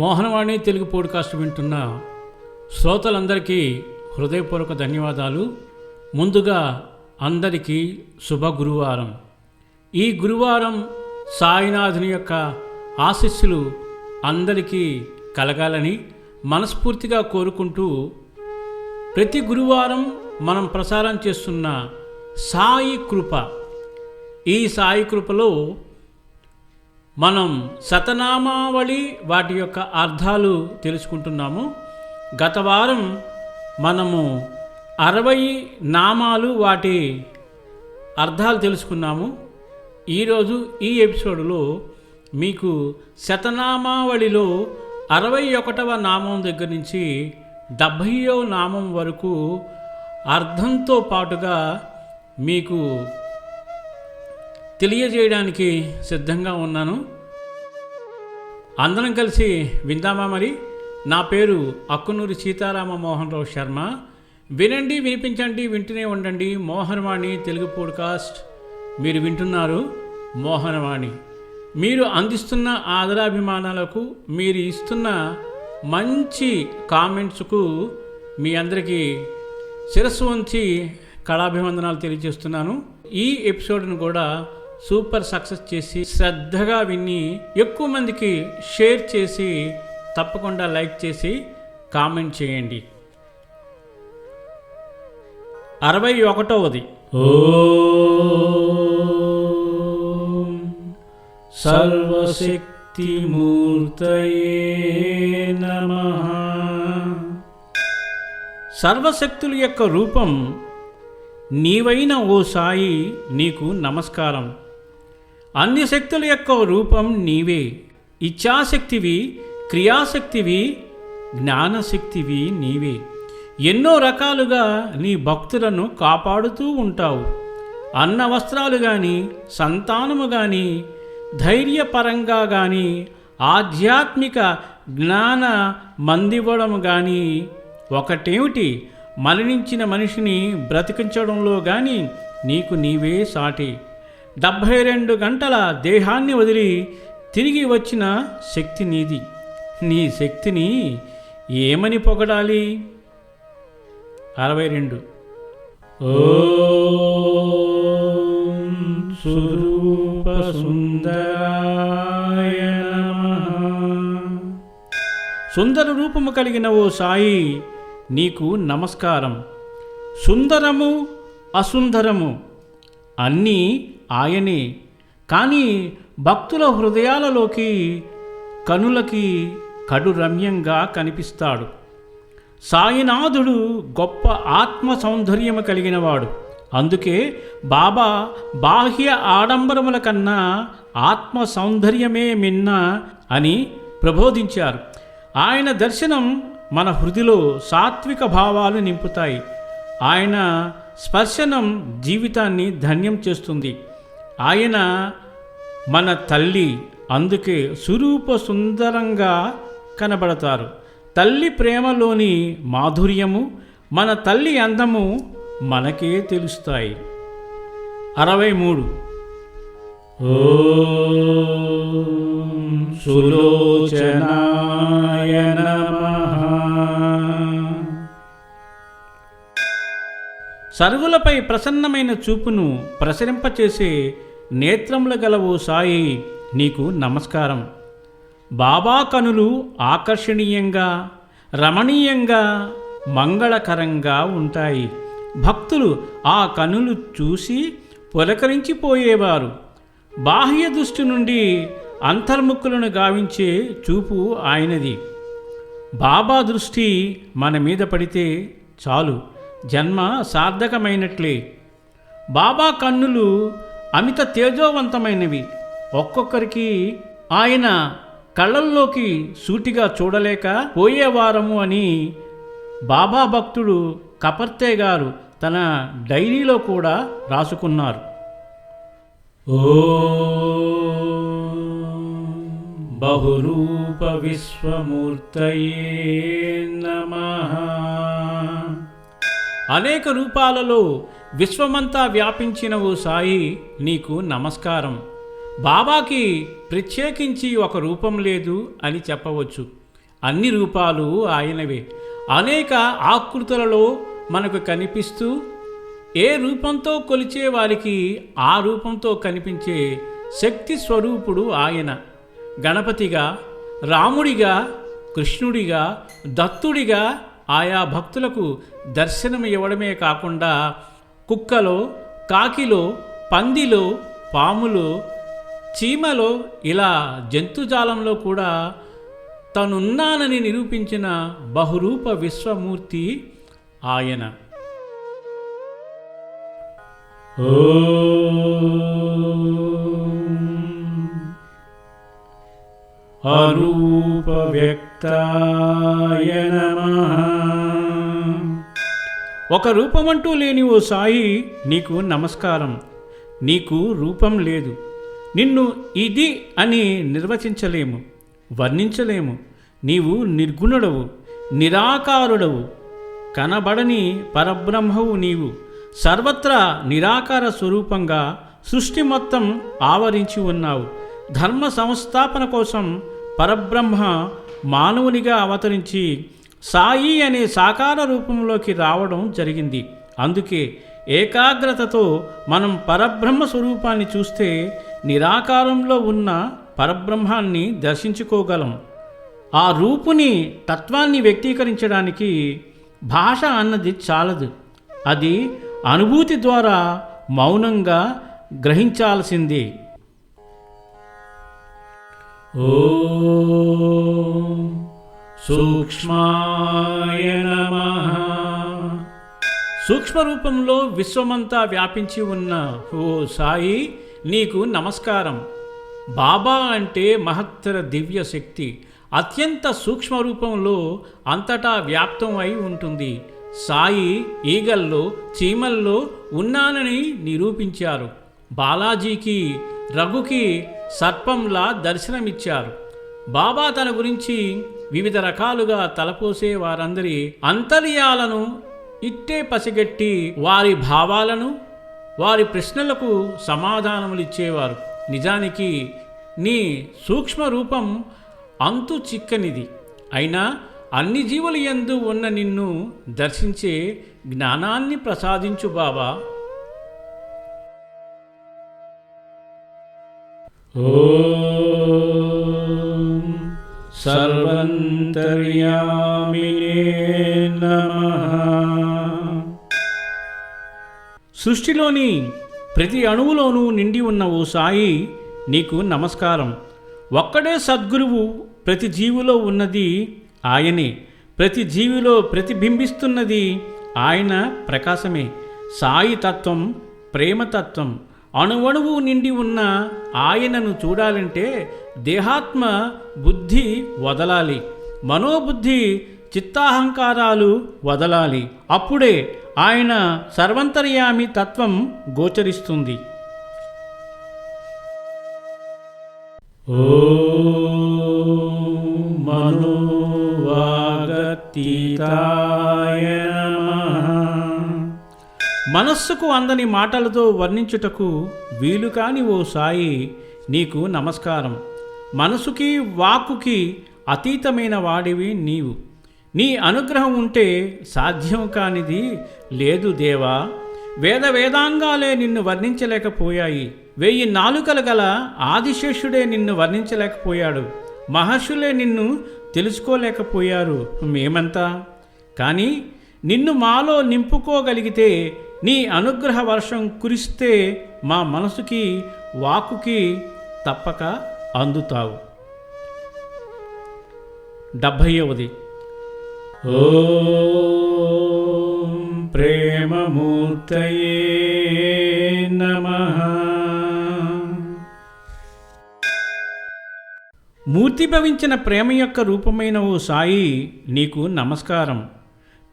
Mohanavani Telugu podcast వింటున్న శ్రోతలందరికీ హృదయపూర్వక ధన్యవాదాలు. ముందుగా అందరికీ శుభ గురువారం. ఈ గురువారం సాయినాథుని యొక్క ఆశీస్సులు అందరికీ కలగాలని మనస్ఫూర్తిగా కోరుకుంటూ ప్రతి గురువారం మనం ప్రసారం చేస్తున్న సాయి కృప. ఈ సాయి కృపలో మనం శతనామావళి వాటి యొక్క అర్థాలు తెలుసుకుంటున్నాము. గత వారం మనము అరవై నామాలు వాటి అర్థాలు తెలుసుకున్నాము. ఈరోజు ఈ ఎపిసోడ్లో మీకు శతనామావళిలో అరవై ఒకటవ నామం దగ్గర నుంచి డెబ్భైయో నామం వరకు అర్థంతో పాటుగా మీకు తెలియజేయడానికి సిద్ధంగా ఉన్నాను. అందరం కలిసి విందామా మరి? నా పేరు అక్కునూరి సీతారామ మోహన్ రావు శర్మ. వినండి వినిపించండి వింటూనే ఉండండి. మోహనవాణి తెలుగు పోడ్కాస్ట్. మీరు వింటున్నారు మోహనవాణి. మీరు అందిస్తున్న ఆదరాభిమానాలకు మీరు ఇస్తున్న మంచి కామెంట్స్కు మీ అందరికీ శిరస్సు వంచి కళాభివందనాలు తెలియజేస్తున్నాను. ఈ ఎపిసోడ్ను కూడా సూపర్ సక్సెస్ చేసి శ్రద్ధగా విని ఎక్కువ మందికి షేర్ చేసి తప్పకుండా లైక్ చేసి కామెంట్ చేయండి. అరవై ఒకటవది. సర్వశక్తిమూర్తయే నమ. సర్వశక్తుల యొక్క రూపం నీవైన ఓ సాయి నీకు నమస్కారం. అన్ని శక్తుల యొక్క రూపం నీవే. ఇచ్ఛాశక్తివి క్రియాశక్తివి జ్ఞానశక్తివి నీవే. ఎన్నో రకాలుగా నీ భక్తులను కాపాడుతూ ఉంటావు. అన్న వస్త్రాలు కానీ సంతానము కానీ ధైర్యపరంగా కానీ ఆధ్యాత్మిక జ్ఞాన మందివ్వడం కానీ ఒకటేమిటి? మరణించిన మనిషిని బ్రతికించడంలో కానీ నీకు నీవే సాటి. డెబ్భై రెండు గంటల దేహాన్ని వదిలి తిరిగి వచ్చిన శక్తి నీది. నీ శక్తిని ఏమని పొగడాలి? అరవై రెండు. ఓ స్వరూప సుందరాయ సుందర రూపము కలిగిన ఓ సాయి నీకు నమస్కారం. సుందరము అసుందరము అన్నీ ఆయనే. కానీ భక్తుల హృదయాలలోకి కనులకి కడు రమ్యంగా కనిపిస్తాడు. సాయినాథుడు గొప్ప ఆత్మ సౌందర్యము కలిగినవాడు. అందుకే బాబా బాహ్య ఆడంబరముల కన్నా ఆత్మ సౌందర్యమే మిన్న అని ప్రబోధించారు. ఆయన దర్శనం మన హృదిలో సాత్విక భావాలు నింపుతాయి. ఆయన స్పర్శనం జీవితాన్ని ధన్యం చేస్తుంది. ఆయన మన తల్లి అందుకే సురూప సుందరంగా కనబడతారు. తల్లి ప్రేమలోని మాధుర్యము మన తల్లి అందము మనకే తెలుస్తాయి. అరవై మూడు ఓం సులోచనాయ సర్వులపై ప్రసన్నమైన చూపును ప్రసరింపచేసే నేత్రముల గల ఓ సాయి నీకు నమస్కారం. బాబా కనులు ఆకర్షణీయంగా రమణీయంగా మంగళకరంగా ఉంటాయి. భక్తులు ఆ కనులు చూసి పులకరించిపోయేవారు. బాహ్య దృష్టి నుండి అంతర్ముఖులను గావించే చూపు ఆయనది. బాబా దృష్టి మన మీద పడితే చాలు జన్మ సార్థకమైనట్లే. బాబా కన్నులు అమిత తేజోవంతమైనవి. ఒక్కొక్కరికి ఆయన కళ్ళల్లోకి సూటిగా చూడలేక పోయేవారము అని బాబా భక్తుడు కపర్తే గారు తన డైరీలో కూడా రాసుకున్నారు. ఓ బహురూప విశ్వమూర్తయే నమ. అనేక రూపాలలో విశ్వమంతా వ్యాపించిన ఓ సాయి నీకు నమస్కారం. బాబాకి ప్రత్యేకించి ఒక రూపం లేదు అని చెప్పవచ్చు. అన్ని రూపాలు ఆయనవే. అనేక ఆకృతులలో మనకు కనిపిస్తూ ఏ రూపంతో కొలిచే వారికి ఆ రూపంతో కనిపించే శక్తి స్వరూపుడు ఆయన. గణపతిగా రాముడిగా కృష్ణుడిగా దత్తుడిగా ఆయా భక్తులకు దర్శనం ఇవ్వడమే కాకుండా కుక్కలో కాకిలో పందిలో పాములో చీమలో ఇలా జంతుజాలంలో కూడా తనున్నానని నిరూపించిన బహురూప విశ్వమూర్తి ఆయన. అరూపవ్యక్తాయ నమః. ఒక రూపమంటూ లేని ఓ సాయి నీకు నమస్కారం. నీకు రూపం లేదు. నిన్ను ఇది అని నిర్వచించలేము. వర్ణించలేము. నీవు నిర్గుణుడవు నిరాకారుడవు. కనబడని పరబ్రహ్మవు నీవు. సర్వత్రా నిరాకార స్వరూపంగా సృష్టి మొత్తం ఆవరించి ఉన్నావు. ధర్మ సంస్థాపన కోసం పరబ్రహ్మ మానవునిగా అవతరించి సాయి అనే సాకార రూపంలోకి రావడం జరిగింది. అందుకే ఏకాగ్రతతో మనం పరబ్రహ్మ స్వరూపాన్ని చూస్తే నిరాకారంలో ఉన్న పరబ్రహ్మాన్ని దర్శించుకోగలం. ఆ రూపుని తత్వాన్ని వ్యక్తీకరించడానికి భాష అన్నది చాలదు. అది అనుభూతి ద్వారా మౌనంగా గ్రహించాల్సిందే. ఓ సూక్ష్మాయ నమః. సూక్ష్మ రూపంలో విశ్వమంతా వ్యాపించి ఉన్న ఓ సాయి నీకు నమస్కారం. బాబా అంటే మహత్తర దివ్య శక్తి. అత్యంత సూక్ష్మ రూపంలో అంతటా వ్యాప్తం అయి ఉంటుంది. సాయి ఈగల్లో చీమల్లో ఉన్నానని నిరూపించారు. బాలాజీకి రఘుకి సర్పంలా దర్శనమిచ్చారు. బాబా తన గురించి వివిధ రకాలుగా తలపోసే వారందరి అంతర్యాలను ఇట్టే పసిగట్టి వారి భావాలను వారి ప్రశ్నలకు సమాధానములిచ్చేవారు. నిజానికి నీ సూక్ష్మ రూపం అంతు చిక్కనిది. అయినా అన్ని జీవులు యందు ఉన్న నిన్ను దర్శించే జ్ఞానాన్ని ప్రసాదించు బాబా ఓ సర్వంతర్యామినే సృష్టిలోని ప్రతి అణువులోనూ నిండి ఉన్న ఓ సాయి నీకు నమస్కారం. ఒక్కడే సద్గురువు ప్రతి జీవిలో ఉన్నది ఆయనే. ప్రతి జీవిలో ప్రతిబింబిస్తున్నది ఆయన ప్రకాశమే. సాయి తత్వం ప్రేమతత్వం అణువణువు నిండి ఉన్న ఆయనను చూడాలంటే దేహాత్మ బుద్ధి వదలాలి. మనోబుద్ధి చిత్తాహంకారాలు వదలాలి. అప్పుడే ఆయన సర్వంతర్యామి తత్వం గోచరిస్తుంది. ఓ మనోవాగతీతా మనస్సుకు అందని మాటలతో వర్ణించుటకు వీలు కాని ఓ సాయి నీకు నమస్కారం. మనసుకి వాకుకి అతీతమైన వాడివి నీవు. నీ అనుగ్రహం ఉంటే సాధ్యం కానిది లేదు దేవా. వేద వేదాంగాలే నిన్ను వర్ణించలేకపోయాయి. వెయ్యి నాలుకలు గల ఆదిశేషుడే నిన్ను వర్ణించలేకపోయాడు. మహర్షులే నిన్ను తెలుసుకోలేకపోయారు మేమంతా. కానీ నిన్ను మాలో నింపుకోగలిగితే నీ అనుగ్రహ వర్షం కురిస్తే మా మనసుకి వాకుకి తప్పక అందుతావు. డెబ్భైవది ఓ ప్రేమమూర్తయే నమ. మూర్తి భవించిన ప్రేమ యొక్క రూపమైన ఓ సాయి నీకు నమస్కారం.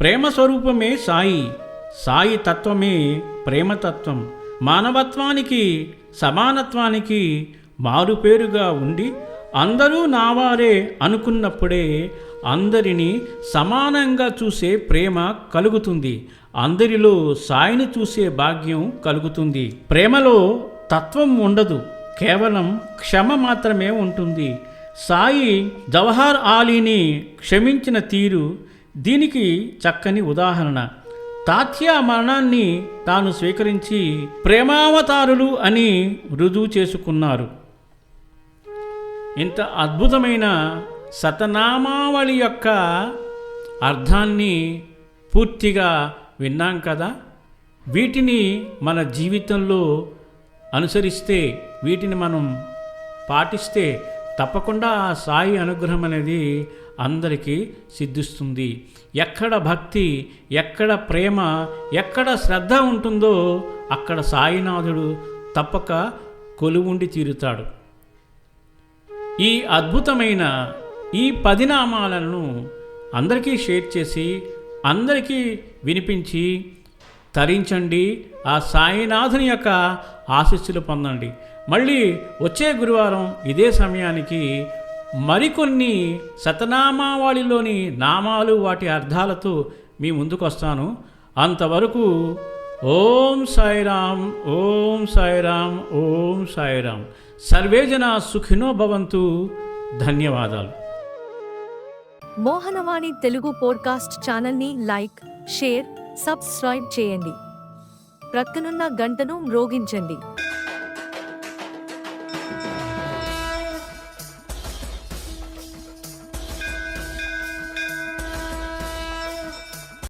ప్రేమ స్వరూపమే సాయి. సాయి తత్వమే ప్రేమతత్వం. మానవత్వానికి సమానత్వానికి మారుపేరుగా ఉండి అందరూ నావారే అనుకున్నప్పుడే అందరినీ సమానంగా చూసే ప్రేమ కలుగుతుంది. అందరిలో సాయిని చూసే భాగ్యం కలుగుతుంది. ప్రేమలో తత్వం ఉండదు. కేవలం క్షమ మాత్రమే ఉంటుంది. సాయి జవహర్ ఆలీని క్షమించిన తీరు దీనికి చక్కని ఉదాహరణ. తాత్య మరణాన్ని తాను స్వీకరించి ప్రేమావతారులు అని రుజువు చేసుకున్నారు. ఇంత అద్భుతమైన శతనామావళి యొక్క అర్థాన్ని పూర్తిగా విన్నాం కదా? వీటిని మన జీవితంలో అనుసరిస్తే వీటిని మనం పాటిస్తే తప్పకుండా ఆ సాయి అనుగ్రహం అనేది అందరికీ సిద్ధిస్తుంది. ఎక్కడ భక్తి ఎక్కడ ప్రేమ ఎక్కడ శ్రద్ధ ఉంటుందో అక్కడ సాయినాథుడు తప్పక కొలువుండి తీరుతాడు. ఈ అద్భుతమైన ఈ పది నామాలను అందరికీ షేర్ చేసి అందరికీ వినిపించి తరించండి ఆ సాయినాథుని యొక్క ఆశీస్సులు పొందండి. మళ్ళీ వచ్చే గురువారం ఇదే సమయానికి మరికొన్ని శతనామావళిలోని నామాలు వాటి అర్థాలతో మీ ముందుకు వస్తాను అంతవరకు ఓం సాయిరామ్ ఓం సాయిరామ్ ఓం సాయిరామ్. సర్వేజన సుఖినో భవంతు. ధన్యవాదాలు. మోహనవాణి తెలుగు పోడ్కాస్ట్ ఛానల్ని లైక్ షేర్ సబ్స్క్రైబ్ చేయండి. ప్రక్కనున్న గంటను మ్రోగించండి.